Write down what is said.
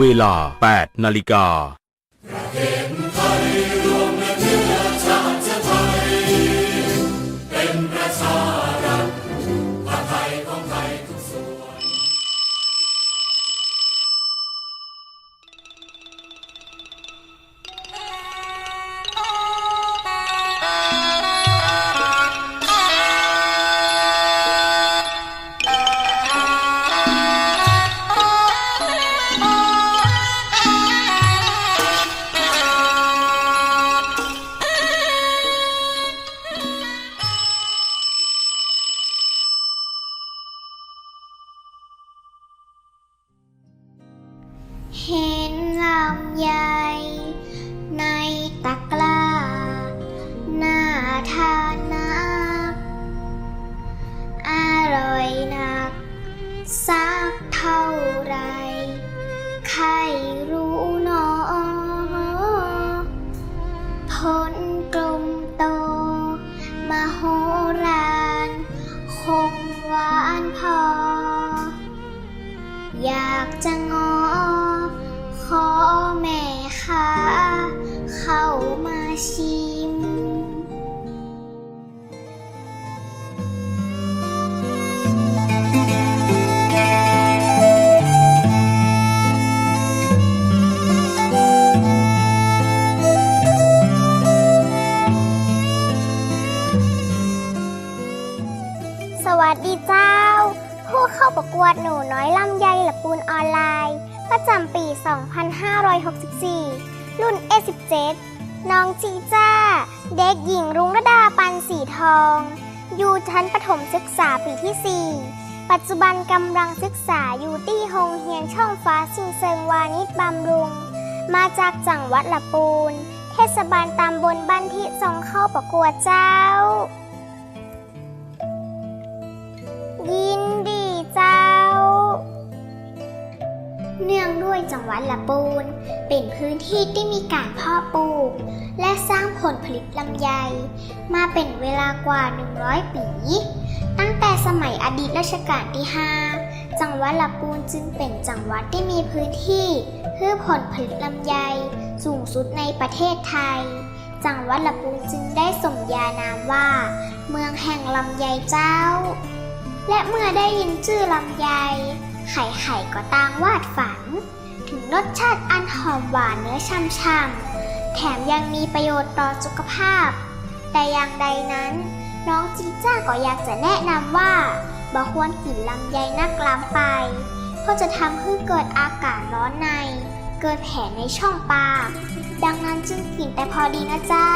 เวลา 8 นาฬิกา เห็นลำไยในตะกร้าน่าทานนักอร่อยนัก สักเท่าไรใครรู้หนอผลกลมโตมโหฬารคงหวานพอ อยากจะงอ ขอแม่ค้าเข้ามาชิม สวัสดีเจ้า ผู้เข้าประกวดหนูน้อยลำไยละปูนออนไลน์ ประจำปี 2564 รุ่น A17 น้องจีจ้า เด็กหญิงรุ้งระดาปันสีทอง อยู่ชั้นประถมศึกษาปีที่ 4 ปัจจุบันกำลังศึกษาอยู่ที่โรงเรียนช่องฟ้าสิงเซิงวานิชบำรุง มาจากจังหวัดละปูน เทศบาลตำบลบ้านที่ส่งเข้าประกวดเจ้า จังหวัดละปูน เป็นพื้นที่ที่มีการเพาะปลูก และสร้างผลผลิตลำไย มาเป็นเวลากว่า 100 ปี ตั้งแต่สมัยอดีตรัชกาลที่ 5 จังหวัดละปูนจึงเป็นจังหวัดที่มีพื้นที่เพื่อผลผลิตลำไยสูงสุดในประเทศไทย จังหวัดละปูนจึงได้สมญานามว่า เมืองแห่งลำไยเจ้า และเมื่อได้ยินชื่อลำไยไข่ไข่ก็ต่างวาดฝัน ถึงรสชาติอันหอมหวานเนื้อช่ำๆ แถมยังมีประโยชน์ต่อสุขภาพ แต่อย่างใดนั้น น้องจีจ้าก็อยากจะแนะนำว่าบ่ควรกินลำไยนักลามไป เพราะจะทำให้เกิดอากาศร้อนใน เกิดแผลในช่องปาก ดังนั้นจึงกินแต่พอดีนะเจ้า